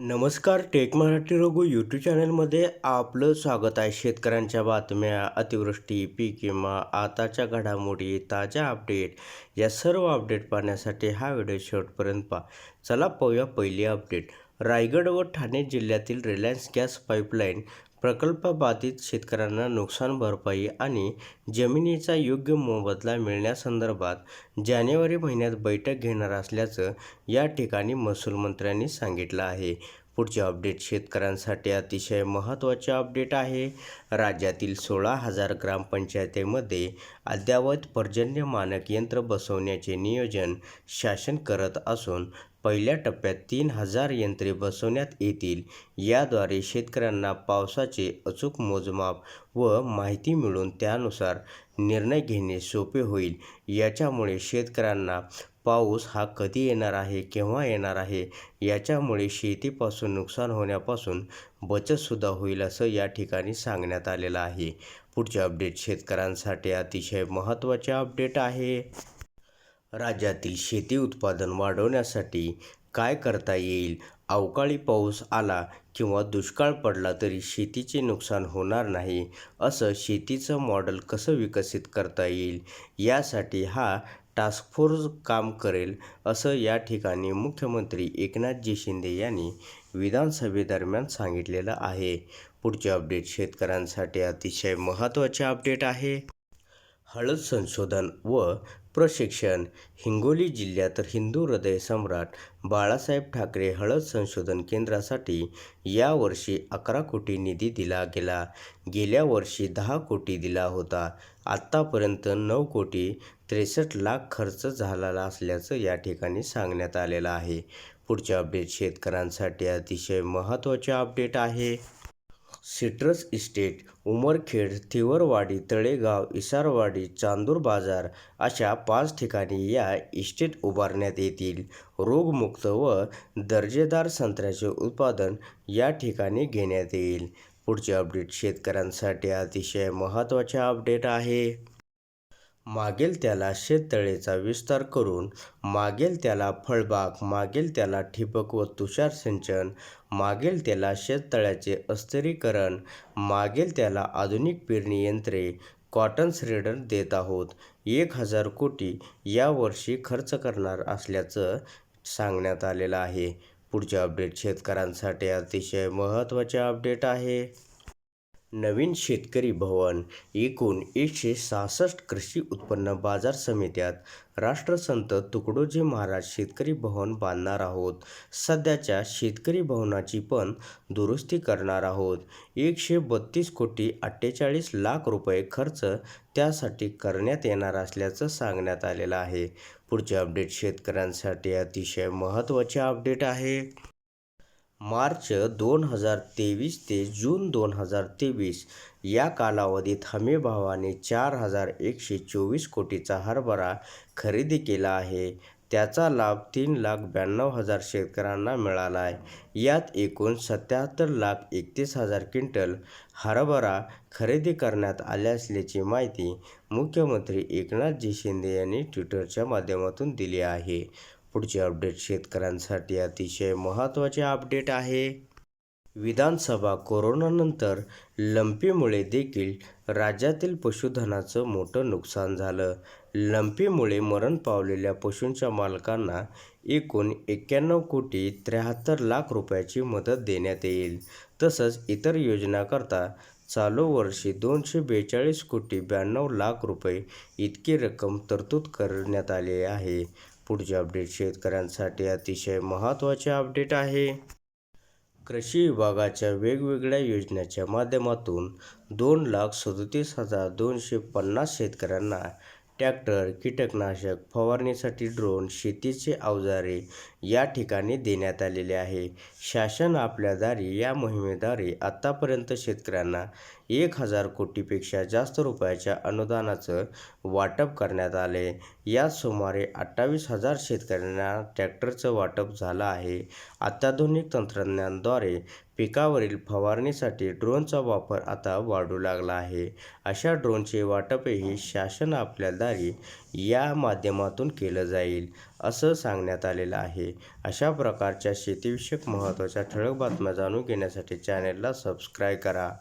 नमस्कार take Marathi Raghu YouTube चॅनलमध्ये आपलं स्वागत आहे. शेतकऱ्यांच्या बातम्या अतिवृष्टी पीक विमा आताच्या घडामोडी ताज्या अपडेट या सर्व अपडेट पाहण्यासाठी हा व्हिडिओ शेवटपर्यंत पहा. चला पाहूया पहिली अपडेट रायगड व ठाणे जिल्ह्यातील रिलायन्स गॅस पाईपलाईन प्रकल्पबाधित शेतकऱ्यांना नुकसान भरपाई आणि जमिनीचा योग्य मोबदला मिळण्यासंदर्भात जानेवारी महिन्यात बैठक घेणार असल्याचं या ठिकाणी महसूल मंत्र्यांनी सांगितलं आहे. पुढचे अपडेट शेतकऱ्यांसाठी अतिशय महत्त्वाचे अपडेट आहे. राज्यातील सोळा हजार ग्रामपंचायतीमध्ये अद्ययावत पर्जन्य मानक यंत्र बसवण्याचे नियोजन शासन करत असून पहिल्या टप्प्यात तीन हजार यंत्रे बसवण्यात येतील. याद्वारे शेतकऱ्यांना पावसाचे अचूक मोजमाप व माहिती मिळून त्यानुसार निर्णय घेणे सोपे होईल. याच्यामुळे शेतकऱ्यांना पाऊस हा कधी येणार आहे केव्हा येणार आहे याच्यामुळे शेतीपासून नुकसान होण्यापासून बचतसुद्धा होईल असं या ठिकाणी सांगण्यात आलेलं आहे. पुढचे अपडेट शेतकऱ्यांसाठी अतिशय महत्त्वाचे अपडेट आहे. राज्यातील शेती उत्पादन वाढवण्यासाठी काय करता येईल? अवकाळी पाऊस आला किंवा दुष्काळ पडला तरी शेतीचे नुकसान होणार नाही असं शेतीचं मॉडेल कसं विकसित करता येईल? यासाठी हा टास्क फोर्स काम करेल असं या ठिकाणी मुख्यमंत्री एकनाथजी शिंदे यांनी विधानसभेदरम्यान सांगितलेलं आहे. पुढचे अपडेट शेतकऱ्यांसाठी अतिशय महत्त्वाचे अपडेट आहे. हळद संशोधन व प्रशिक्षण. हिंगोली जिल्ह्यात हिंदू हृदय सम्राट बाळासाहेब ठाकरे हळद संशोधन केंद्रासाठी यावर्षी अकरा कोटी निधी दिला गेला. गेल्या वर्षी दहा कोटी दिला होता. आत्तापर्यंत नऊ कोटी त्रेसष्ट लाख खर्च झालेला असल्याचं या ठिकाणी सांगण्यात आलेलं आहे. पुढच्या अपडेट शेतकऱ्यांसाठी अतिशय महत्त्वाचे अपडेट आहे. सिट्रस इस्टेट उमरखेड थिवरवाडी तळेगाव इसारवाडी चांदूर बाजार अशा पाच ठिकाणी या इस्टेट उभारण्यात येतील. रोगमुक्त व दर्जेदार संत्र्याचे उत्पादन या ठिकाणी घेण्यात येईल. पुढचे अपडेट शेतकऱ्यांसाठी अतिशय महत्त्वाचे अपडेट आहे. मागेल त्याला शेततळेचा विस्तार करून मागेल त्याला फळबाग मागेल त्याला ठिबक व तुषार सिंचन मागेल त्याला शेततळ्याचे अस्तरीकरण मागेल त्याला आधुनिक पेरणी यंत्रे कॉटन श्रेडर देत आहोत. एक हजार कोटी यावर्षी खर्च करणार असल्याचं सांगण्यात आलेलं आहे. पुढचे अपडेट शेतकऱ्यांसाठी अतिशय महत्त्वाचे अपडेट आहे. नवीन शेतकरी भवन एकूण एकशे सहासष्ट कृषी उत्पन्न बाजार समित्यात राष्ट्रसंत तुकडोजी महाराज शेतकरी भवन बांधणार आहोत. सध्याच्या शेतकरी भवनाची पण दुरुस्ती करणार आहोत. एकशे बत्तीस कोटी अठ्ठेचाळीस लाख रुपये खर्च त्यासाठी करण्यात येणार असल्याचं सांगण्यात आलेलं आहे. पुढचे अपडेट शेतकऱ्यांसाठी अतिशय महत्त्वाचे अपडेट आहे. मार्च दोन हजार तेवीस ते जून दोन हजार तेवीस या कालावधीत हमीभावाने चार हजार एकशे चोवीस कोटीचा हरभरा खरेदी केला आहे. त्याचा लाभ तीन लाख ब्याण्णव हजार शेतकऱ्यांना मिळाला आहे. यात एकूण सत्याहत्तर लाख एकतीस हजार क्विंटल हरभरा खरेदी करण्यात आले असल्याची माहिती मुख्यमंत्री एकनाथजी शिंदे यांनी ट्विटरच्या माध्यमातून दिली आहे. पुढचे अपडेट शेतकऱ्यांसाठी अतिशय महत्त्वाचे अपडेट आहे. विधानसभा कोरोनानंतर लंपीमुळे देखील राज्यातील पशुधनाचं मोठं नुकसान झालं. लंपीमुळे मरण पावलेल्या पशूंच्या मालकांना एकूण एक्क्याण्णव कोटी त्र्याहत्तर लाख रुपयाची मदत देण्यात येईल. तसंच इतर योजनाकरता चालू वर्षी दोनशे बेचाळीस कोटी ब्याण्णव लाख रुपये इतकी रक्कम तरतूद करण्यात आली आहे. पुढचे अपडेट शेतकऱ्यांसाठी अतिशय महत्त्वाचे अपडेट आहे. कृषी विभागाच्या वेगवेगळ्या योजनेच्या माध्यमातून दोन लाख सदोतीस हजार दोनशे पन्नास शेतकऱ्यांना ट्रॅक्टर कीटकनाशक फवारणीसाठी ड्रोन शेतीचे अवजारे या ठिकाणी देण्यात आलेले आहे. शासन आपल्या दारी या मोहिमेद्वारे आत्तापर्यंत शेतकऱ्यांना एक हजार कोटीपेक्षा जास्त रुपयाच्या अनुदानाचं वाटप करण्यात आले. यात सुमारे अठ्ठावीस हजार शेतकऱ्यांना ट्रॅक्टरचं वाटप झालं आहे. अत्याधुनिक तंत्रज्ञानाद्वारे पिकावरील फवारणीसाठी ड्रोनचा वापर आता वाढू लागला आहे. अशा ड्रोनचे वाटपही शासन आपल्या दारी या माध्यमातून केलं जाईल असं सांगण्यात आलेलं आहे. अशा प्रकारच्या शेतीविषयक महत्त्वाच्या ठळक बातम्या जाणून घेण्यासाठी चॅनेलला सबस्क्राईब करा.